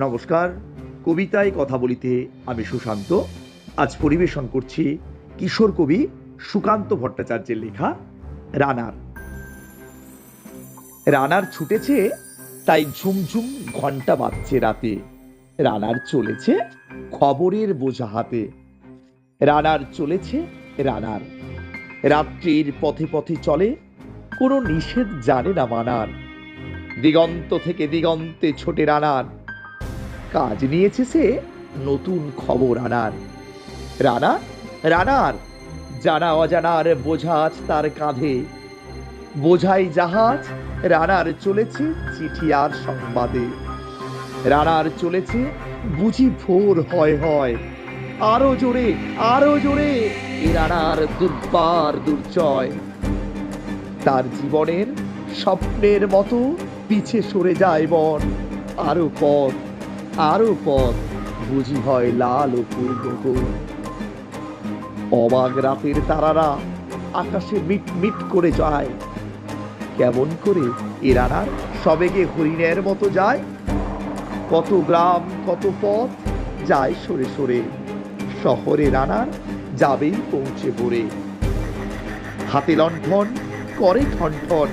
নমস্কার। কবিতায় কথা বলিতে আমি সুশান্ত। আজ পরিবেশন করছি কিশোর কবি সুকান্ত ভট্টাচার্যের লেখা রানার। রানার ছুটেছে, তাই ঝুমঝুম ঘণ্টা বাজছে রাতে। রানার চলেছে খবরের বোঝা হাতে। রানার চলেছে রানার। রাত্রির পথে পথে চলে, কোনো নিষেধ জানে না মানার। দিগন্ত থেকে দিগন্তে ছোটে রানার। কাজ নিয়েছে সে নতুন খবর আনার। রানা, রানার, জানা অজানার বোঝা আজ তার কাঁধে। বোঝাই জাহাজ, রানার চলেছে চিঠি আর সংবাদে। রানার চলেছে বুঝি ভোর হয় হয়। আরও জোরে আরও জোরে, এ রানার দুর্বার দুর্জয়। তার জীবনের স্বপ্নের মতো পিছে সরে যায় বন, আরও পথ আরও পথ, বুঝি হয় লাল ও অবাক রাতের তারারা আকাশে মিট মিট করে যায়। কেমন করে এ রানার সবেগে হরিণের মতো যায়? কত গ্রাম, কত পথ যায় সরে সরে। শহরে রানার যাবেই পৌঁছে ভরে হাতে লণ্ঠন, করে ঠন ঠন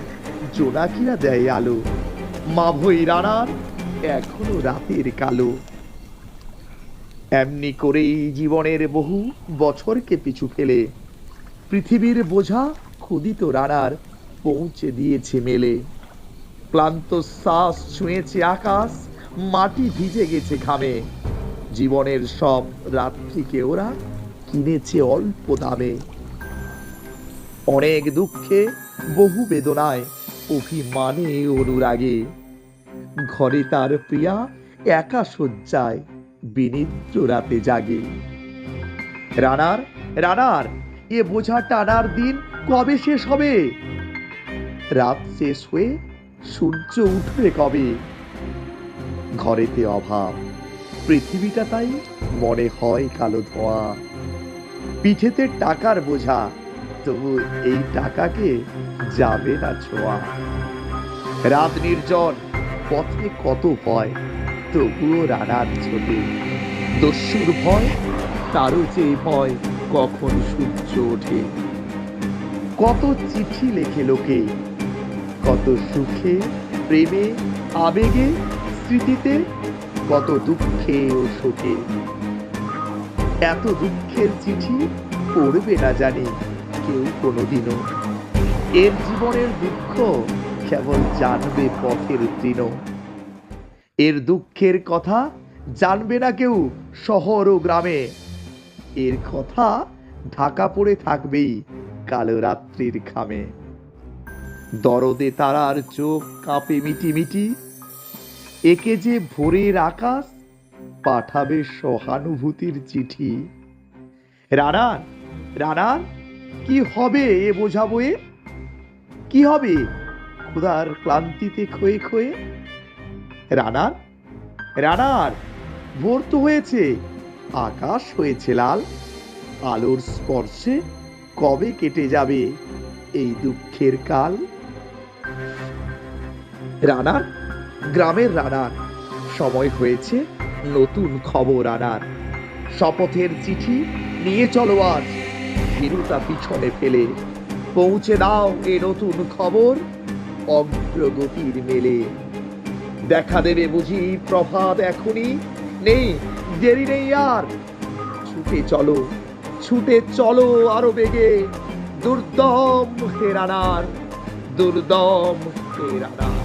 জোনাকিরা দেয় আলো। মাভই রানার এখনও রাতের কালো। এমনি করেই জীবনের বহু বছরকে পিছু ফেলে। পৃথিবীর বোঝা ক্ষুদিত রানার পৌঁছে দিয়েছে মেলে। ক্লান্ত শ্বাস ছুঁয়েছে আকাশ, মাটি ভিজে গেছে ঘামে। জীবনের সব রাত্রিকে ওরা কিনেছে অল্প দামে। অনেক দুঃখে, বহু বেদনায়, অভিমানে অনুরাগে। ঘরে তার প্রিয়া একা শয্যায় বিনিদ্র রাতে জাগে। রানার রানার, এ বোঝা টানার দিন কবে শেষ হবে? রাত শেষ হয়ে সূর্য উঠবে কবে? ঘরেতে অভাব, পৃথিবীটা তাই মনে হয় কালো ধোঁয়া। পিঠেতে টাকার বোঝা, তবু এই টাকাকে যাবে না ছোঁয়া। রাত নির্জন পথে কত ভয়, তবুও রানার ছোটে। দস্যুর ভয়, তারও যে ভয়, কখন সূর্য ওঠে। কত চিঠি লেখে লোকে, কত সুখে, প্রেমে, আবেগে, স্মৃতিতে, কত দুঃখে ও শোকে। এত দুঃখের চিঠি পড়বে না জানি কেউ কোনোদিনও। এর জীবনের দুঃখ কেবল জানবে পথের তৃণ। এর দুঃখের কথা জানবে না কেউ শহর ও গ্রামে। এর কথা ঢাকা পড়ে থাকবেই কালো রাত্রির খামে দরদে তারার চোখ কাঁপে মিটি মিটি একে যে ভোরের আকাশ, পাঠাবে সহানুভূতির চিঠি। রানার রানার কি হবে এ বোঝাবো এ? কি হবে? ক্ষুধার ক্লান্তিতে ক্ষয়ে ক্ষয়ে? রানার রানার, ভোর তো হয়েছে। আকাশ হয়েছে লাল। আলোর স্পর্শে কবে কেটে যাবে এই দুঃখের কাল? রানার, গ্রামের রানার, সময় হয়েছে নতুন খবর আনার। শপথের চিঠি নিয়ে চলো আজ। ভীরুতা পিছনে ফেলে। পৌঁছে দাও এ নতুন খবর। অগ্রগতির মেলে। দেখা দেবে বুঝি প্রভাত এখনই? নেই, দেরি নেই আর। ছুটে চলো ছুটে চলো আরও বেগে। দুর্দম হেরানার দুর্দম হেরানার।